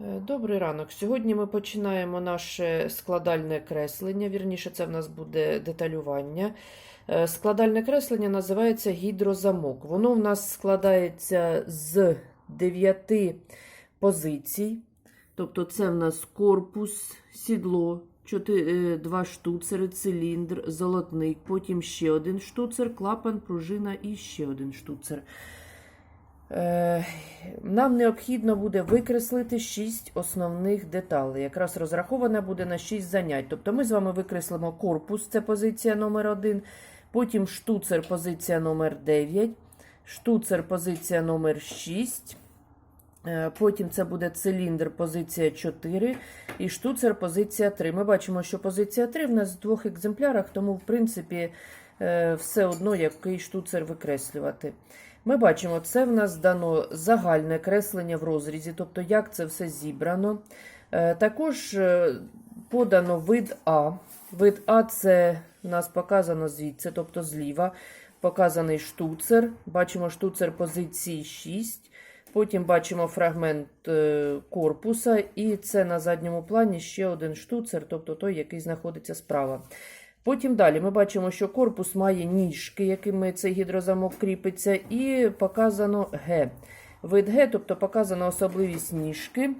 Е, Добрий ранок. Сьогодні ми починаємо наше складальне креслення. Вірніше, це в нас буде деталювання. Е, Складальне креслення називається гідрозамок. Воно в нас складається з 9 позицій. Тобто, це в нас корпус, сідло, 2 штуцери, циліндр, золотник, потім ще один штуцер, клапан, пружина і ще один штуцер. Е, Нам необхідно буде викреслити 6 основних деталей. Якраз розрахована буде на 6 занять. Тобто ми з вами викреслимо корпус, це позиція номер 1 потім штуцер, позиція номер 9 штуцер, позиція номер 6 Е, Потім це буде циліндр, позиція 4 і штуцер, позиція 3. Ми бачимо, що позиція 3 в нас в двох екземплярах, тому, в принципі, все одно який штуцер викреслювати. Ми бачимо, це в нас дано загальне креслення в розрізі, тобто як це все зібрано. Е, Також е, подано вид А. Вид А це в нас показано звідси, тобто зліва. Показаний штуцер. Бачимо штуцер позиції 6. Потім бачимо фрагмент е, корпуса, і це на задньому плані ще один штуцер, тобто той, який знаходиться справа. Потім далі ми бачимо, що корпус має ніжки, якими цей гідрозамок кріпиться, і показано Г. Вид Г, тобто показана особливість ніжки,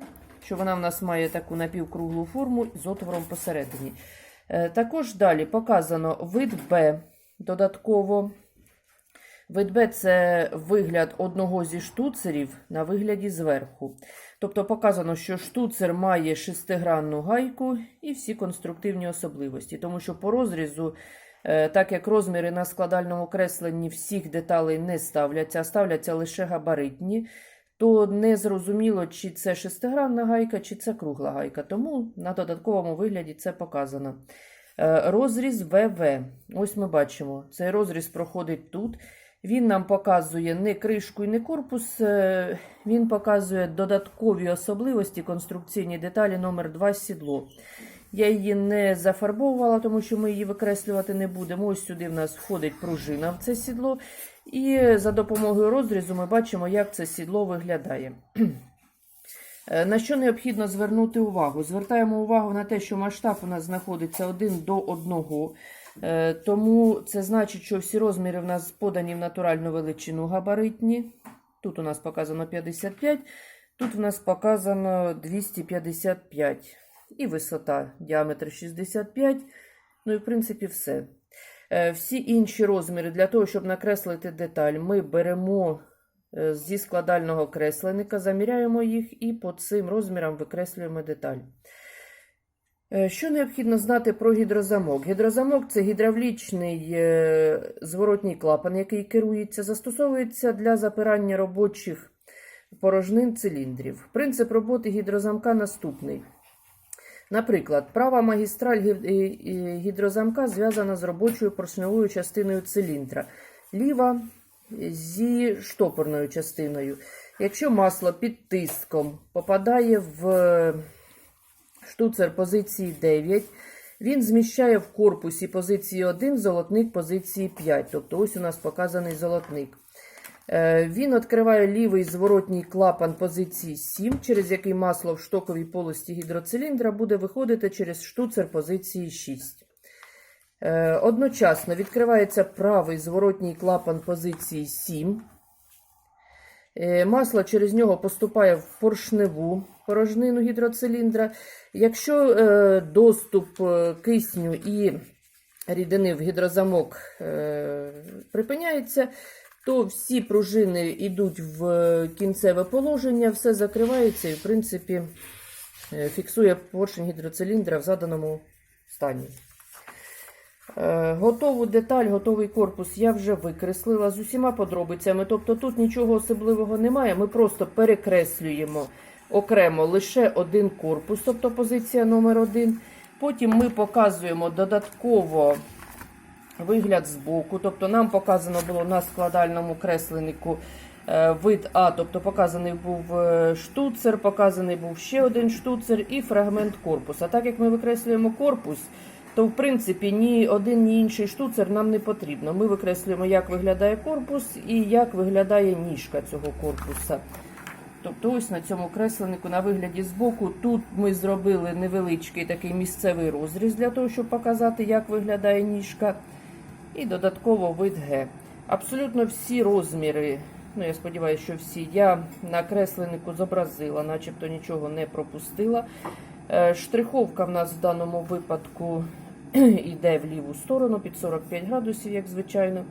що вона в нас має таку напівкруглу форму з отвором посередині. Е, Також далі показано вид Б додатково. Вид Б це вигляд одного зі штуцерів на вигляді зверху. Тобто показано, що штуцер має шестигранну гайку і всі конструктивні особливості. Тому що по розрізу, е, так як розміри на складальному кресленні всіх деталей не ставляться, а ставляться лише габаритні, то не зрозуміло, чи це шестигранна гайка, чи це кругла гайка. Тому на додатковому вигляді це показано. Е, Розріз ВВ. Ось ми бачимо, цей розріз проходить тут. Він нам показує не кришку і не корпус, е, він показує додаткові особливості конструкційні деталі номер 2 сідло. Я її не зафарбовувала, тому що ми її викреслювати не будемо. Ось сюди в нас входить пружина в це сідло. І за допомогою розрізу ми бачимо, як це сідло виглядає. Е, на що необхідно звернути увагу? Звертаємо увагу на те, що масштаб у нас знаходиться один до одного. Тому це значить, що всі розміри в нас подані в натуральну величину габаритні. Тут у нас показано 55, тут у нас показано 255. І висота, діаметр 65. Ну і в принципі все. Е, Всі інші розміри для того, щоб накреслити деталь, ми беремо е, зі складального кресленника, заміряємо їх і по цим розмірам викреслюємо деталь. Е, Що необхідно знати про гідрозамок? Гідрозамок це гідравлічний е, зворотній клапан, який керується, застосовується для запирання робочих порожнин циліндрів. Принцип роботи гідрозамка наступний. Наприклад, права магістраль гі- е, гідрозамка зв'язана з робочою поршневою частиною циліндра, ліва зі штопорною частиною. Якщо масло під тиском попадає в штуцер позиції 9. Він зміщає в корпусі позиції 1 золотник позиції 5. Тобто ось у нас показаний золотник. Е, Він відкриває лівий зворотній клапан позиції 7, через який масло в штоковій полості гідроциліндра буде виходити через штуцер позиції 6. Е, Одночасно відкривається правий зворотній клапан позиції 7. Е, Масло через нього поступає в поршневу порожнину гідроциліндра. Якщо е, доступ е, кисню і рідини в гідрозамок припиняється, то всі пружини йдуть в кінцеве положення, все закривається і, в принципі, фіксує поршень гідроциліндра в заданому стані. Е, Готову деталь, готовий корпус я вже викреслила з усіма подробицями. Тобто тут нічого особливого немає. Ми просто перекреслюємо окремо лише один корпус, тобто позиція номер один. Потім ми показуємо додатково вигляд збоку. Тобто нам показано було на складальному кресленнику е, вид А, тобто показаний був е, штуцер, показаний був ще один штуцер і фрагмент корпуса. Так як ми викреслюємо корпус, то в принципі ні один, ні інший штуцер нам не потрібно. Ми викреслюємо, як виглядає корпус і як виглядає ніжка цього корпуса. Тобто ось на цьому кресленнику на вигляді збоку. Тут ми зробили невеличкий такий місцевий розріз для того, щоб показати, як виглядає ніжка. І додатково вид Г. Абсолютно всі розміри, ну я сподіваюся, що всі, я на кресленнику зобразила, начебто нічого не пропустила. Е, Штриховка в нас в даному випадку йде в ліву сторону під 45 градусів, як звичайно.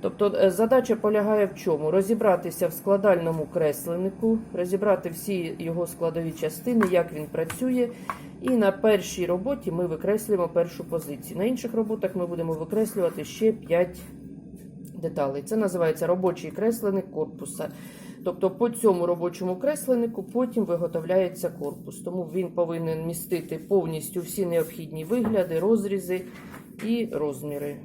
Тобто е, задача полягає в чому? Розібратися в складальному кресленнику, розібрати всі його складові частини, як він працює. І на першій роботі ми викреслюємо першу позицію. На інших роботах ми будемо викреслювати ще 5 деталей. Це називається робочий кресленник корпуса. Тобто по цьому робочому кресленнику потім виготовляється корпус. Тому він повинен містити повністю всі необхідні вигляди, розрізи і розміри.